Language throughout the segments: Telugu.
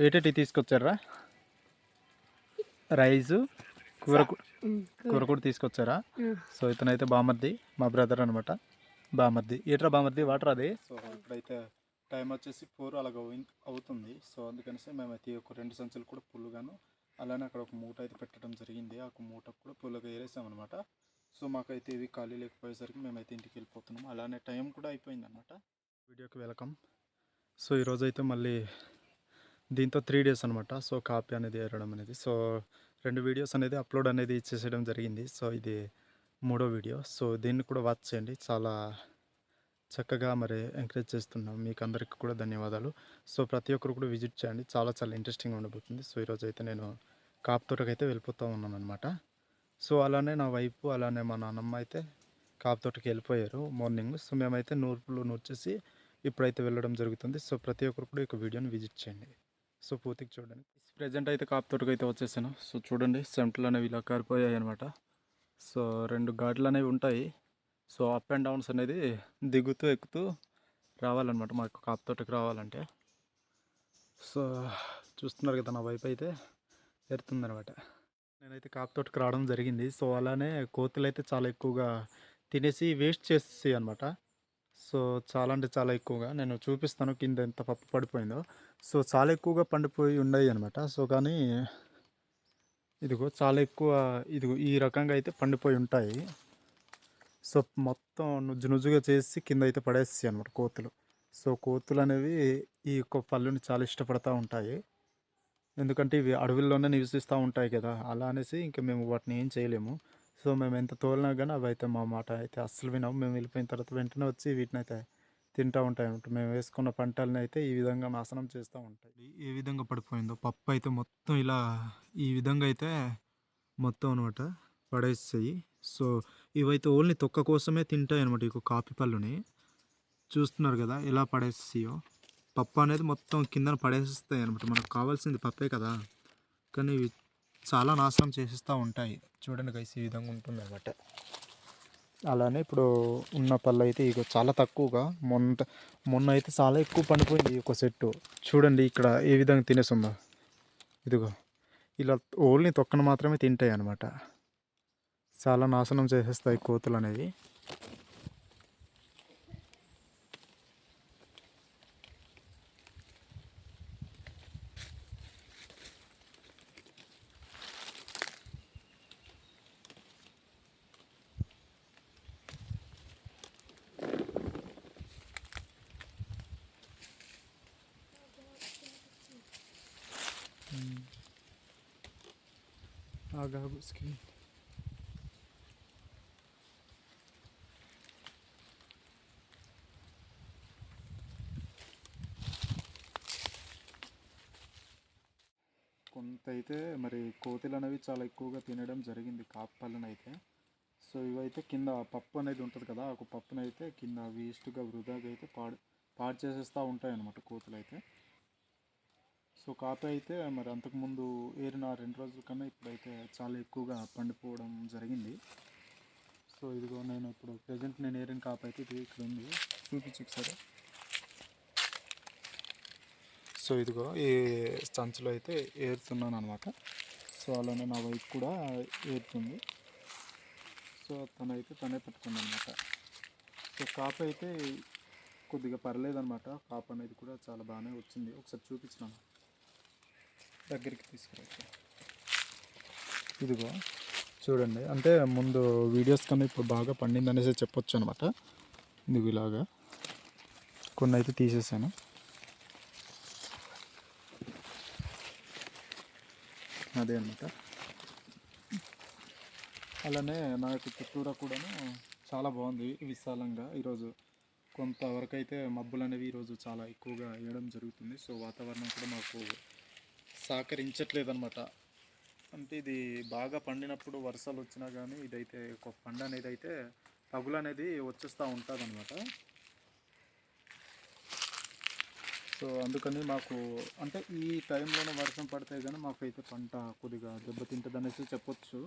ఏటేటి తీసుకొచ్చారా? రైసు కూర కూర. కూడా తీసుకొచ్చారా? సో ఇతనైతే బామర్ది మా బ్రదర్ అనమాట బామర్ది. ఏట్రా బామర్ది వాటర్ అది? సో ఇప్పుడైతే టైం వచ్చేసి ఫోర్ అలాగ అవు- అవుతుంది. సో అందుకనేసి మేమైతే ఒక రెండు సంచులు కూడా పుల్లుగాను అలానే అక్కడ ఒక మూట అయితే పెట్టడం జరిగింది. ఆ ఒక మూట కూడా పుల్లుగా ఏరేసామన్నమాట. సో మాకైతే ఇవి ఖాళీ లేకపోయేసరికి మేమైతే ఇంటికి వెళ్ళిపోతున్నాం అలానే టైం కూడా అయిపోయింది అనమాట వీడియోకి వెల్కమ్. సో ఈరోజు అయితే మళ్ళీ దీంతో త్రీ డేస్ అనమాట. సో కాపీ అనేది ఏరడం అనేది. సో రెండు వీడియోస్ అనేది అప్లోడ్ అనేది చేసేయడం జరిగింది. సో ఇది మూడో వీడియో. సో దీన్ని కూడా వాచ్ చేయండి. చాలా చక్కగా మరి ఎంకరేజ్ చేస్తున్నాం. మీకు అందరికీ కూడా ధన్యవాదాలు. సో ప్రతి ఒక్కరు కూడా విజిట్ చేయండి. చాలా చాలా ఇంట్రెస్టింగ్ ఉండబోతుంది. సో ఈరోజు అయితే నేను కాపుతోటకి అయితే వెళ్ళిపోతూ ఉన్నాను అనమాట. సో అలానే నా వైపు అలానే మా నాన్నమ్మ అయితే కాపుతోటకి వెళ్ళిపోయారు మార్నింగ్. సో మేమైతే నూర్పులు నూర్చేసి ఇప్పుడైతే వెళ్ళడం జరుగుతుంది. సో ప్రతి ఒక్కరు కూడా ఈ వీడియోని విజిట్ చేయండి. సో పూర్తికి చూడండి. ప్రజెంట్ అయితే కాపు తోటకి అయితే వచ్చేసాను. సో చూడండి సెంట్లు అనేవి ఇలా కారిపోయాయి అనమాట సో రెండు ఘాట్లు అనేవి ఉంటాయి. సో అప్ అండ్ డౌన్స్ అనేది దిగుతూ ఎక్కుతూ రావాలన్నమాట మాకు కాపు తోటకి రావాలంటే. సో చూస్తున్నారు కదా నా వైపు అయితే ఎరుతుందనమాట నేనైతే కాపు తోటకి రావడం జరిగింది. సో అలానే కోతులు అయితే చాలా ఎక్కువగా తినేసి వేస్ట్ చేసేసి అనమాట సో చాలా అంటే చాలా ఎక్కువగా నేను చూపిస్తాను కింద ఎంత పప్పు పడిపోయిందో. సో చాలా ఎక్కువగా పండిపోయి ఉన్నాయి అనమాట సో కానీ ఇదిగో చాలా ఎక్కువ ఇదిగో ఈ రకంగా అయితే పండిపోయి ఉంటాయి. సో మొత్తం నుజ్జు నుజ్జుగా చేసి కింద అయితే పడేస్తాయి అనమాట కోతులు. సో కోతులు అనేవి ఈ యొక్క పళ్ళుని చాలా ఇష్టపడతా ఉంటాయి. ఎందుకంటే ఇవి అడవుల్లోనే నివసిస్తూ ఉంటాయి కదా. అలా అనేసి ఇంకా మేము వాటిని ఏం చేయలేము. సో మేము ఎంత తోలినా కానీ అవి అయితే మా మాట అయితే అస్సలు వినవు. మేము వెళ్ళిపోయిన తర్వాత వెంటనే వచ్చి వీటిని అయితే తింటూ ఉంటాయి అన్నమాట మేము వేసుకున్న పంటలని అయితే ఈ విధంగా నాశనం చేస్తూ ఉంటాయి. ఏ విధంగా పడిపోయిందో? పప్పు అయితే మొత్తం ఇలా ఈ విధంగా అయితే మొత్తం అనమాట పడేస్తాయి సో ఇవైతే ఓన్లీ తొక్క కోసమే తింటాయి అనమాట ఇక కాపీ పళ్ళుని. చూస్తున్నారు కదా ఎలా పడేస్తాయో పప్పు అనేది మొత్తం కిందన పడేస్తాయి అనమాట మనకు కావాల్సింది పప్పే కదా. కానీ ఇవి చాలా నాశనం చేసేస్తూ ఉంటాయి. చూడండి గైస్ ఈ విధంగా ఉంటుంది అనమాట అలానే ఇప్పుడు ఉన్న పళ్ళు అయితే ఇక చాలా తక్కువగా. మొన్న మొన్న అయితే చాలా ఎక్కువ పండిపోయింది ఒక సెట్టు. చూడండి ఇక్కడ ఏ విధంగా తినేస్తుందో. ఇదిగో ఇలా ఓన్లీ తొక్కను మాత్రమే తింటాయి అన్నమాట చాలా నాశనం చేసేస్తాయి కోతులు అనేవి ఆగాగు స్క్రీన్ కొంత అయితే మరి కోతులు అనేవి చాలా ఎక్కువగా తినడం జరిగింది కాపళ్ళను అయితే సో ఇవైతే కింద పప్పు అనేది ఉంటుంది కదా ఆ పప్పునైతే కింద వేస్ట్గా వృధాగా అయితే పాడు పాడు చేసేస్తూ ఉంటాయి అన్నమాట కోతులు అయితే సో కాపీ అయితే మరి అంతకుముందు ఏరిన రెండు రోజుల కన్నా ఇప్పుడైతే చాలా ఎక్కువగా పండిపోవడం జరిగింది. సో ఇదిగో నేను ఇప్పుడు ప్రజెంట్ నేను ఏరిన కాపీ అయితే ఇది ఇక్కడ ఉంది. చూపించి సో ఇదిగో ఈ సంచులో అయితే ఏరుతున్నాను అనమాట సో అలానే నా వైఫ్ కూడా ఏరుతుంది. సో తనైతే తనే పెట్టుకుంది అనమాట సో కాపీ అయితే కొద్దిగా పర్లేదన్నమాట. కాపు అనేది కూడా చాలా బాగానే వచ్చింది. ఒకసారి చూపించినాను దగ్గరికి తీసుకురా ఇదిగో చూడండి. అంటే ముందు వీడియోస్ కన్నా ఇప్పుడు బాగా పండింది అనేసి చెప్పొచ్చు అనమాట ఇదిగో ఇలాగా కొన్ని అయితే తీసేసాను. అదే అనమాట అలానే నాకు చుట్టూరా కూడాను చాలా బాగుంది విశాలంగా. ఈరోజు కొంతవరకు అయితే మబ్బులు అనేవి ఈరోజు చాలా ఎక్కువగా వేయడం జరుగుతుంది. సో వాతావరణం కూడా మాకు సహకరించట్లేదు అనమాట అంటే ఇది బాగా పండినప్పుడు వర్షాలు వచ్చినా కానీ ఇదైతే ఒక పండు అనేది అయితే పగులు అనేది వచ్చేస్తూ ఉంటుంది అనమాట సో అందుకని మాకు అంటే ఈ టైంలోనే వర్షం పడితే కానీ మాకైతే పంట కొద్దిగా దెబ్బతింటుంది అనేసి చెప్పొచ్చు.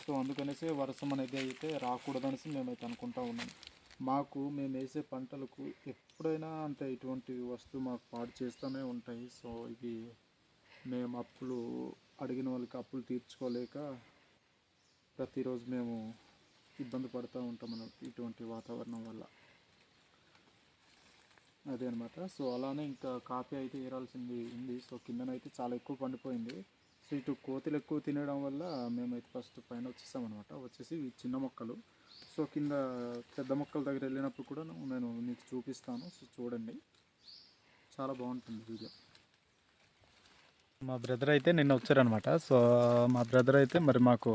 సో అందుకనేసి వర్షం అనేది అయితే రాకూడదనేసి మేమైతే అనుకుంటా ఉన్నాం. మాకు మేము వేసే పంటలకు ఎప్పుడైనా అంటే ఇటువంటి వస్తువు మాకు పాడు చేస్తూనే ఉంటాయి. సో ఇవి మేము అప్పులు అడిగిన వాళ్ళకి అప్పులు తీర్చుకోలేక ప్రతిరోజు మేము ఇబ్బంది పడుతూ ఉంటాం మనం ఇటువంటి వాతావరణం వల్ల. అదే అనమాట సో అలానే ఇంకా కాఫీ అయితే ఏరాల్సింది ఉంది. సో కిందనైతే చాలా ఎక్కువ పండిపోయింది. సో ఇటు కోతులు ఎక్కువ తినడం వల్ల మేమైతే ఫస్ట్ పైన వచ్చేసామన్నమాట అనమాట వచ్చేసి ఇవి చిన్న మొక్కలు. సో కింద పెద్ద మొక్కల దగ్గర వెళ్ళినప్పుడు కూడా నేను మీకు చూపిస్తాను. సో చూడండి. చాలా బాగుంటుంది వీడియో. మా బ్రదర్ అయితే నిన్న వచ్చారనమాట సో మా బ్రదర్ అయితే మరి మాకు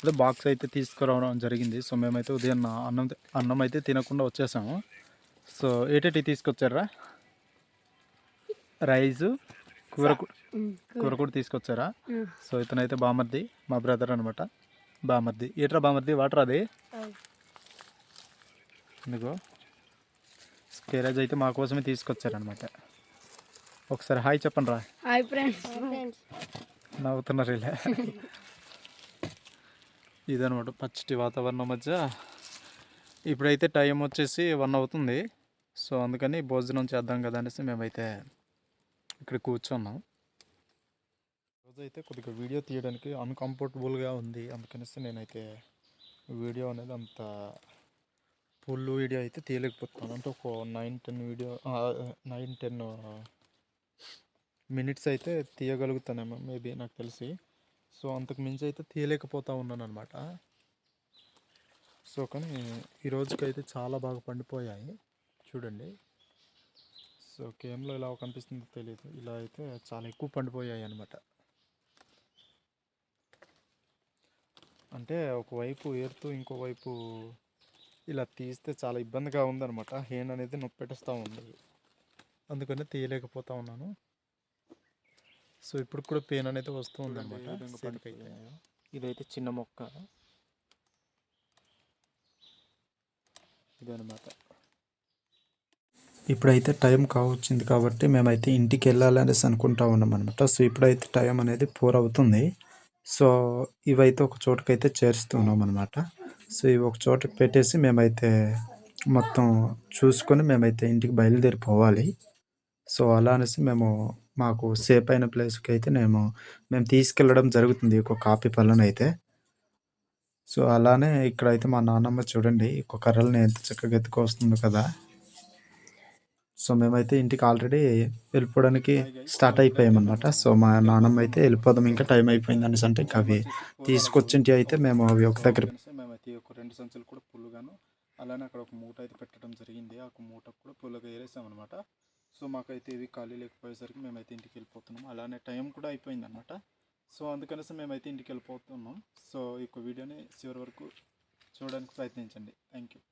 అదే బాక్స్ అయితే తీసుకురావడం జరిగింది. సో మేమైతే ఉదయం అన్నం అన్నం అయితే తినకుండా వచ్చేసాము. సో ఏటేటి తీసుకొచ్చారా? రైసు కూర కూర. కూడా తీసుకొచ్చారా? సో ఇతనైతే బామర్ది మా బ్రదర్ అనమాట బామర్ది. ఏట్రా బామర్ది? వాటర్ అది? ఎందుకో స్కేరేజ్ అయితే మా కోసమే తీసుకొచ్చారనమాట ఒకసారి హాయ్ చెప్పండి రా హాయ్ ఫ్రెండ్స్. నవ్వుతున్నారు ఇలా. ఇదనమాట పచ్చటి వాతావరణం మధ్య. ఇప్పుడైతే టైం వచ్చేసి వన్ అవుతుంది. సో అందుకని భోజనం చేద్దాం కదా అనేసి మేమైతే ఇక్కడ కూర్చున్నాం. రోజైతే కొద్దిగా వీడియో తీయడానికి అన్కంఫర్టబుల్గా ఉంది. అందుకనేసి నేనైతే వీడియో అనేది అంత ఫుల్ వీడియో అయితే తీయలేకపోతున్నాను. అంటే ఒక nine ten video nine ten minutes అయితే తీయగలుగుతానేమో మేబీ నాకు తెలిసి. సో అంతకు మించి అయితే తీయలేకపోతా ఉన్నాను అనమాట సో కానీ ఈ రోజుకైతే చాలా బాగా పండిపోయాయి. చూడండి. సో కేమ్లో ఇలా కనిపిస్తుందో తెలియదు ఇలా అయితే చాలా ఎక్కువ పండిపోయాయి అనమాట అంటే ఒకవైపు ఏరుతూ ఇంకోవైపు ఇలా తీస్తే చాలా ఇబ్బందిగా ఉందనమాట హేన్ అనేది నొప్పెట్టేస్తూ ఉంది. అందుకని తీయలేకపోతా ఉన్నాను. సో ఇప్పుడు కూడా పెయిన్ అనేది వస్తూ ఉంది అనమాట ఇదైతే చిన్న మొక్క. ఇదనమాట ఇప్పుడైతే టైం కావచ్చింది కాబట్టి మేమైతే ఇంటికి వెళ్ళాలి అనేసి అనుకుంటా ఉన్నాం అనమాట సో ఇప్పుడైతే టైం అనేది ఫోర్ అవుతుంది. సో ఇవైతే ఒక చోటుకైతే చేరుస్తున్నాం అనమాట సో ఇవి ఒక చోటకి పెట్టేసి మేమైతే మొత్తం చూసుకొని మేమైతే ఇంటికి బయలుదేరిపోవాలి. సో అలా అనేసి మేము మాకు సేఫ్ అయిన ప్లేస్కి అయితే మేము మేము తీసుకెళ్ళడం జరుగుతుంది ఒక కాపీ పళ్ళను అయితే. సో అలానే ఇక్కడైతే మా నాన్నమ్మ చూడండి ఒక కర్రల్ని ఎంత చక్కగా ఎత్తుకొస్తుంది కదా. సో మేమైతే ఇంటికి ఆల్రెడీ వెళ్ళిపోవడానికి స్టార్ట్ అయిపోయామన్నమాట. సో మా నాన్నమ్మ అయితే వెళ్ళిపోదాం ఇంకా టైం అయిపోయింది అనేసి అంటే ఇంకా అవి తీసుకొచ్చింటి అయితే మేము అవి ఒక దగ్గర మేమైతే ఒక రెండు సంచులు కూడా పుల్లుగాను అలానే అక్కడ ఒక మూట అయితే పెట్టడం జరిగింది. ఆ ఒక మూట కూడా పుల్లగా ఏరేసాం అనమాట సో మాకైతే ఇవి ఖాళీ లేకపోయేసరికి మేమైతే ఇంటికి వెళ్ళిపోతున్నాం. అలానే టైం కూడా అయిపోయింది అనమాట సో అందుకనేసి మేమైతే ఇంటికి వెళ్ళిపోతున్నాం. సో ఈ యొక్క వీడియోని చివరి వరకు చూడడానికి ప్రయత్నించండి. Thank you